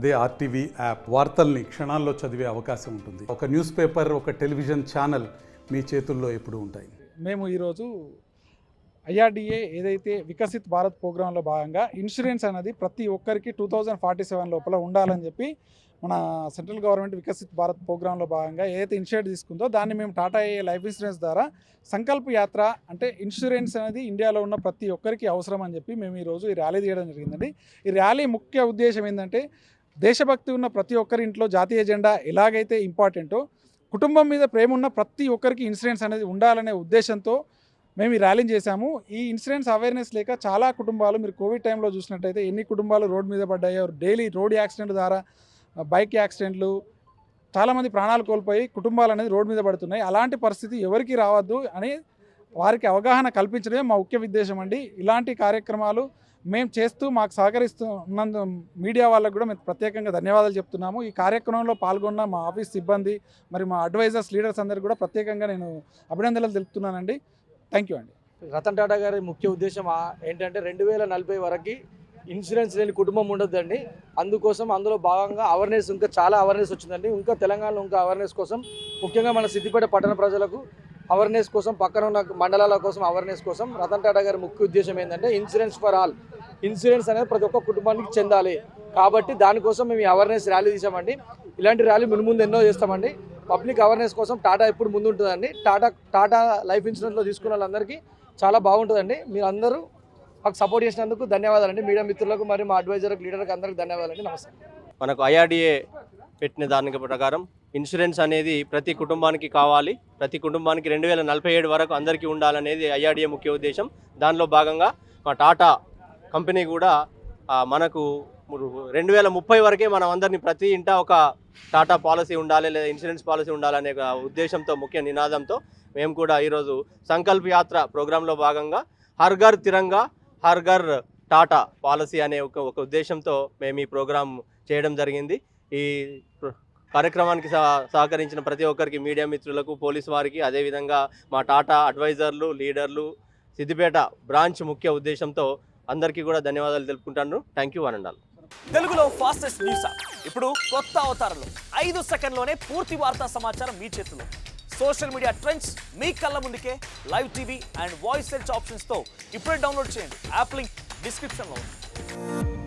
అదే RTV app వార్తల్ని క్షణాల్లో చదివే అవకాశం ఉంటుంది. ఒక న్యూస్ పేపర్ ఒక టెలివిజన్ ఛానల్ మీ చేతుల్లో ఎప్పుడు ఉంటాయి. మేము ఈరోజు ఐఆర్డిఏ ఏదైతే వికసిత్ భారత్ ప్రోగ్రాంలో భాగంగా ఇన్సూరెన్స్ అనేది ప్రతి ఒక్కరికి టూ థౌజండ్ ఫార్టీ సెవెన్ లోపల ఉండాలని చెప్పి మన సెంట్రల్ గవర్నమెంట్ వికసిత్ భారత్ ప్రోగ్రాంలో భాగంగా ఏదైతే ఇనిషియేటివ్ తీసుకుందో దాన్ని మేము టాటా ఏ లైఫ్ ఇన్సూరెన్స్ ద్వారా సంకల్ప యాత్ర అంటే ఇన్సూరెన్స్ అనేది ఇండియాలో ఉన్న ప్రతి ఒక్కరికి అవసరం అని చెప్పి మేము ఈరోజు ఈ ర్యాలీ తీయడం జరిగిందండి. ఈ ర్యాలీ ముఖ్య ఉద్దేశం ఏంటంటే దేశభక్తి ఉన్న ప్రతి ఒక్కరి ఇంట్లో జాతీయ జెండా ఎలాగైతే ఇంపార్టెంటో కుటుంబం మీద ప్రేమ ఉన్న ప్రతి ఒక్కరికి ఇన్సూరెన్స్ అనేది ఉండాలనే ఉద్దేశంతో మేము ఈ ర్యాలీని చేశాము. ఈ ఇన్సూరెన్స్ అవేర్నెస్ లేక చాలా కుటుంబాలు మీరు కోవిడ్ టైంలో చూసినట్టయితే ఎన్ని కుటుంబాలు రోడ్డు మీద పడ్డాయో డైలీ రోడ్ యాక్సిడెంట్ ద్వారా బైక్ యాక్సిడెంట్లు చాలామంది ప్రాణాలు కోల్పోయి కుటుంబాలు అనేది రోడ్డు మీద పడుతున్నాయి. అలాంటి పరిస్థితి ఎవరికి రావద్దు అని వారికి అవగాహన కల్పించడమే మా ముఖ్య ఉద్దేశం అండి. ఇలాంటి కార్యక్రమాలు మేము చేస్తూ మాకు సహకరిస్తూ ఉన్నందు మీడియా వాళ్ళకు కూడా మేము ప్రత్యేకంగా ధన్యవాదాలు చెప్తున్నాము. ఈ కార్యక్రమంలో పాల్గొన్న మా ఆఫీస్ సిబ్బంది మరి మా అడ్వైజర్స్ లీడర్స్ అందరికీ కూడా ప్రత్యేకంగా నేను అభినందనలు తెలుపుతున్నానండి. థ్యాంక్ యూ అండి. రతన్ టాటా గారి ముఖ్య ఉద్దేశం ఏంటంటే రెండు వేల నలభై వరకు ఇన్సూరెన్స్ లేని కుటుంబం ఉండొద్దండి. అందుకోసం అందులో భాగంగా అవేర్నెస్ ఇంకా చాలా అవేర్నెస్ వచ్చిందండి. ఇంకా తెలంగాణలో ఇంకా అవేర్నెస్ కోసం ముఖ్యంగా మన సిద్దిపేట పట్టణ ప్రజలకు అవేర్నెస్ కోసం పక్కన ఉన్న మండలాల కోసం అవేర్నెస్ కోసం రతన్ టాటా గారి ముఖ్య ఉద్దేశం ఏంటంటే ఇన్సూరెన్స్ ఫర్ ఆల్ ఇన్సూరెన్స్ అనేది ప్రతి ఒక్క కుటుంబానికి చెందాలి. కాబట్టి దానికోసం మేము ఈ అవేర్నెస్ ర్యాలీ తీసామండి. ఇలాంటి ర్యాలీ ముందు ముందు ఎన్నో చేస్తామండి. పబ్లిక్ అవేర్నెస్ కోసం టాటా ఎప్పుడు ముందు ఉంటుందండి టాటా టాటా లైఫ్ ఇన్సూరెన్స్లో తీసుకున్న వాళ్ళందరికీ చాలా బాగుంటుందండి. మీరు అందరూ మాకు సపోర్ట్ చేసినందుకు ధన్యవాదాలండి. మీడియా మిత్రులకు మరియు మా అడ్వైజర్కి లీడర్కి అందరికీ ధన్యవాదాలండి. నమస్తే మనకు ఐఆర్డిఏ పెట్టిన దాని ప్రకారం ఇన్సూరెన్స్ అనేది ప్రతి కుటుంబానికి కావాలి. ప్రతి కుటుంబానికి రెండు వేల నలభై ఏడు వరకు అందరికీ ఉండాలనేది ఐఆర్డీఏ ముఖ్య ఉద్దేశం. దానిలో భాగంగా మా టాటా కంపెనీ కూడా మనకు రెండు వేల ముప్పై వరకే మనం అందరినీ ప్రతి ఇంట ఒక టాటా పాలసీ ఉండాలి లేదా ఇన్సూరెన్స్ పాలసీ ఉండాలనే ఒక ఉద్దేశంతో ముఖ్య నినాదంతో మేము కూడా ఈరోజు సంకల్ప్ యాత్ర ప్రోగ్రాంలో భాగంగా హర్ ఘర్ తిరంగా హర్ ఘర్ టాటా పాలసీ అనే ఒక ఒక ఉద్దేశంతో మేము ఈ ప్రోగ్రాం చేయడం జరిగింది. ఈ కార్యక్రమానికి సహ- సహకరించిన ప్రతి ఒక్కరికి మీడియా మిత్రులకు పోలీస్ వారికి అదేవిధంగా మా టాటా అడ్వైజర్లు లీడర్లు సిద్దిపేట బ్రాంచ్ ముఖ్య ఉద్దేశంతో అందరికీ కూడా ధన్యవాదాలు తెలుపుకుంటాను. థ్యాంక్ యూ అనండాలి తెలుగులో ఫాస్టెస్ట్ న్యూస్ ఇప్పుడు కొత్త అవతారంలో. ఐదు సెకండ్లోనే పూర్తి వార్తా సమాచారం మీ చేతిలో. సోషల్ మీడియా ట్రెండ్స్ మీ కళ్ళ ముందుకే. Live TV and voice search ఆప్షన్స్తో ఇప్పుడే డౌన్లోడ్ చేయండి. యాప్ లింక్ డిస్క్రిప్షన్లో ఉంది.